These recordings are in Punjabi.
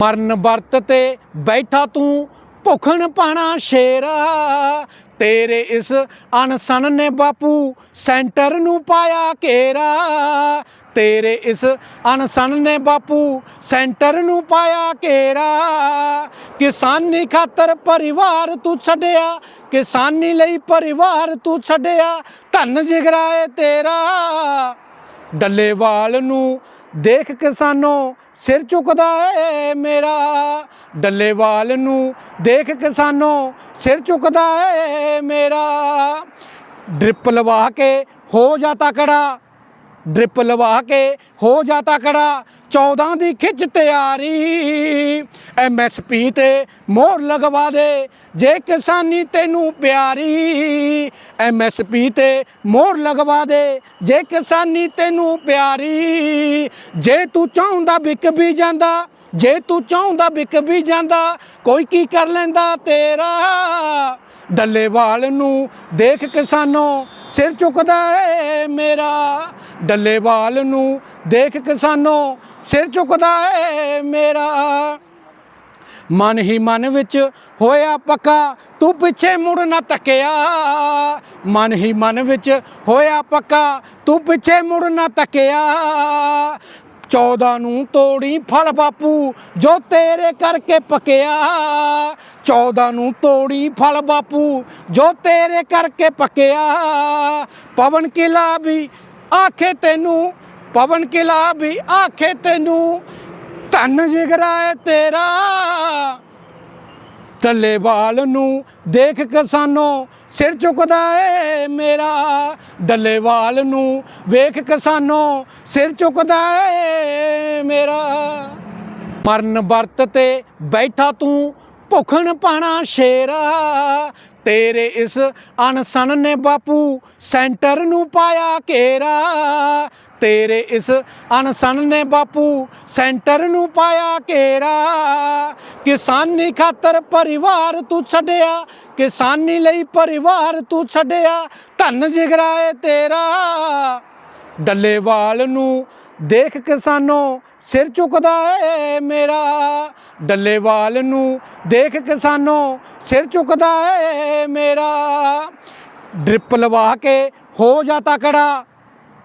ਮਰਨ ਵਰਤ ਤੇ ਬੈਠਾ ਤੂੰ ਭੁਖਣ ਪਾਣਾ ਸ਼ੇਰਾ। ਤੇਰੇ ਇਸ ਅਨਸਨ ਨੇ ਬਾਪੂ ਸੈਂਟਰ ਨੂੰ ਪਾਇਆ ਘੇਰਾ। ਤੇਰੇ ਇਸ ਅਨਸਨ ਨੇ ਬਾਪੂ ਸੈਂਟਰ ਨੂੰ ਪਾਇਆ ਘੇਰਾ। ਕਿਸਾਨੀ ਖਾਤਰ ਪਰਿਵਾਰ ਤੂੰ ਛੱਡਿਆ, ਕਿਸਾਨੀ ਲਈ ਪਰਿਵਾਰ ਤੂੰ ਛੱਡਿਆ, ਧੰਨ ਜਿਗਰਾਏ ਤੇਰਾ। ਡੱਲੇਵਾਲ ਨੂੰ ਦੇਖ ਕਿਸਾਨੋ ਸਿਰ ਝੁਕਦਾ ਏ ਮੇਰਾ। ਡੱਲੇਵਾਲ ਨੂੰ ਦੇਖ ਕਿਸਾਨੋ ਸਿਰ ਝੁਕਦਾ ਏ ਮੇਰਾ। ਡ੍ਰਿਪ ਲਵਾ ਕੇ ਹੋ ਜਾ ਤਕੜਾ। ਡ੍ਰਿਪ ਲਵਾ ਕੇ ਹੋ ਜਾ ਤਕੜਾ। 14 ਦੀ ਖਿੱਚ ਤਿਆਰੀ। ਐਮਐਸਪੀ ਤੇ ਮੋਹਰ ਲਗਵਾ ਦੇ। ਜੇ ਕਿਸਾਨੀ ਤੈਨੂੰ ਪਿਆਰੀ ਐਮਐਸਪੀ ਤੇ ਮੋਹਰ ਲਗਵਾ ਦੇ। ਜੇ ਕਿਸਾਨੀ ਤੈਨੂੰ ਪਿਆਰੀ, ਜੇ ਤੂੰ ਚਾਹੁੰਦਾ ਵਿਕ ਵੀ ਜਾਂਦਾ, ਜੇ ਤੂੰ ਚਾਹੁੰਦਾ ਵਿਕ ਵੀ ਜਾਂਦਾ, ਕੋਈ ਕੀ ਕਰ ਲੈਂਦਾ ਤੇਰਾ? ਡੱਲੇਵਾਲ ਨੂੰ ਦੇਖ ਕਿਸਾਨੋ, ਸਿਰ ਝੁਕਦਾ ਏ ਮੇਰਾ। ਡੱਲੇਵਾਲ ਨੂੰ ਦੇਖ ਕਿਸਾਨੋ, ਸਿਰ ਝੁਕਦਾ ਏ ਮੇਰਾ। ਮਨ ਹੀ ਮਨ ਵਿੱਚ ਹੋਇਆ ਪੱਕਾ, ਤੂੰ ਪਿੱਛੇ ਮੁੜ ਨਾ ਤੱਕਿਆ। ਮਨ ਹੀ ਮਨ ਵਿੱਚ ਹੋਇਆ ਪੱਕਾ, ਤੂੰ ਪਿੱਛੇ ਮੁੜ ਨਾ ਤੱਕਿਆ। 14 ਨੂੰ ਤੋੜੀ ਫਲ ਬਾਪੂ, ਜੋ ਤੇਰੇ ਕਰਕੇ ਪੱਕਿਆ। 14 ਨੂੰ ਤੋੜੀ ਫਲ ਬਾਪੂ, ਜੋ ਤੇਰੇ ਕਰਕੇ ਪੱਕਿਆ। ਪਵਨ ਕਿਲਾ ਵੀ ਆਖੇ ਤੈਨੂੰ, ਪਵਨ ਕਿਲਾ ਵੀ ਆਖੇ ਤੈਨੂੰ। ਧੰਨ ਜਿਗਰਾ ਏ ਤੇਰਾ। ਡੱਲੇਵਾਲ ਨੂੰ ਦੇਖ ਕਿਸਾਨੋ, ਸਿਰ ਝੁਕਦਾ ਏ ਮੇਰਾ। ਡੱਲੇਵਾਲ ਨੂੰ ਵੇਖ ਕਿਸਾਨੋ, ਸਿਰ ਝੁਕਦਾ ਏ ਮੇਰਾ। ਮਰਨ ਵਰਤ ਤੇ ਬੈਠਾ ਤੂੰ, ਭੁਖਣ ਪਾਣਾ ਸ਼ੇਰਾ। ਤੇਰੇ ਇਸ ਅਨਸਨ ਨੇ ਬਾਪੂ ਸੈਂਟਰ ਨੂੰ ਪਾਇਆ ਘੇਰਾ। ਤੇਰੇ ਇਸ ਅਨਸਨ ਨੇ ਬਾਪੂ ਸੈਂਟਰ ਨੂੰ ਪਾਇਆ ਘੇਰਾ। ਕਿਸਾਨੀ ਖਾਤਰ ਪਰਿਵਾਰ ਤੂੰ ਛੱਡਿਆ, ਕਿਸਾਨੀ ਲਈ ਪਰਿਵਾਰ ਤੂੰ ਛੱਡਿਆ, ਧੰਨ ਜਿਗਰਾਏ ਤੇਰਾ। ਡੱਲੇਵਾਲ ਨੂੰ ਦੇਖ ਕਿਸਾਨੋ ਸਿਰ ਝੁਕਦਾ ਏ ਮੇਰਾ। ਡੱਲੇਵਾਲ ਨੂੰ ਦੇਖ ਕਿਸਾਨੋ ਸਿਰ ਝੁਕਦਾ ਏ ਮੇਰਾ। ਡ੍ਰਿਪ ਲਵਾ ਕੇ ਹੋ ਜਾਤਾ ਤਕੜਾ,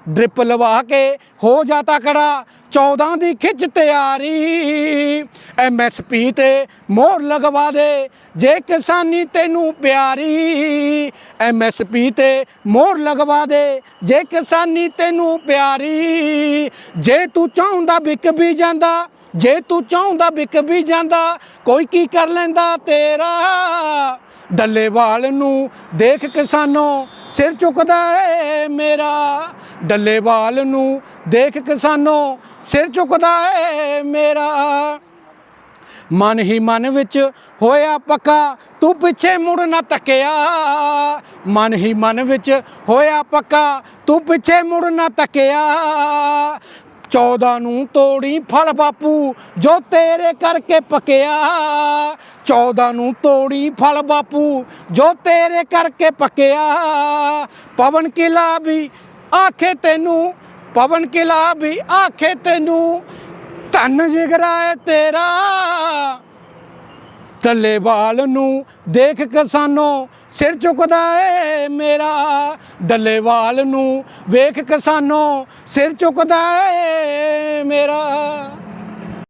ਡ੍ਰਿਪ ਲਵਾ ਕੇ ਹੋ ਜਾਤਾ ਤਕੜਾ 14 ਦੀ ਖਿੱਚ ਤਿਆਰੀ। ਐਮਐਸਪੀ ਤੇ ਮੋਹਰ ਲਗਵਾ ਦੇ ਜੇ ਕਿਸਾਨੀ ਤੈਨੂੰ ਪਿਆਰੀ। ਐਮਐਸਪੀ ਤੇ ਮੋਹਰ ਲਗਵਾ ਦੇ ਜੇ ਕਿਸਾਨੀ ਤੈਨੂੰ ਪਿਆਰੀ। ਜੇ ਤੂੰ ਚਾਹੁੰਦਾ ਵਿਕ ਵੀ ਜਾਂਦਾ ਜੇ ਤੂੰ ਚਾਹੁੰਦਾ ਵਿਕ ਵੀ ਜਾਂਦਾ, ਕੋਈ ਕੀ ਕਰ ਲੈਂਦਾ ਤੇਰਾ? ਡੱਲੇਵਾਲ ਨੂੰ ਦੇਖ ਕਿਸਾਨੋ, ਸਿਰ ਝੁਕਦਾ ਏ ਮੇਰਾ। ਡੱਲੇਵਾਲ ਨੂੰ ਦੇਖ ਕਿਸਾਨੋ, ਸਿਰ ਝੁਕਦਾ ਏ ਮੇਰਾ। ਮਨ ਹੀ ਮਨ ਵਿੱਚ ਹੋਇਆ ਪੱਕਾ, ਤੂੰ ਪਿੱਛੇ ਮੁੜ ਨਾ ਤੱਕਿਆ। ਮਨ ਹੀ ਮਨ ਵਿੱਚ ਹੋਇਆ ਪੱਕਾ, ਤੂੰ ਪਿੱਛੇ ਮੁੜ ਨਾ ਤੱਕਿਆ। 14 ਨੂੰ ਤੋੜੀ ਫਲ ਬਾਪੂ, ਜੋ ਤੇਰੇ ਕਰਕੇ ਪਕਿਆ। 14 ਨੂੰ ਤੋੜੀ ਫਲ ਬਾਪੂ, ਜੋ ਤੇਰੇ ਕਰਕੇ ਪਕਿਆ। ਪਵਨ ਕਿਲਾ ਵੀ ਆਖੇ ਤੈਨੂੰ, ਪਵਨ ਕਿਲਾ ਵੀ ਆਖੇ ਤੈਨੂੰ, ਧੰਨ ਜਿਗਰਾ ਏ ਤੇਰਾ। ਡੱਲੇਵਾਲ ਨੂੰ ਦੇਖ ਕਿਸਾਨੋ, ਸਿਰ ਚੁੱਕਦਾ ਏ ਮੇਰਾ। ਡੱਲੇਵਾਲ ਨੂੰ ਵੇਖ ਕਿਸਾਨੋ ਸਿਰ ਚੁੱਕਦਾ ਏ ਮੇਰਾ।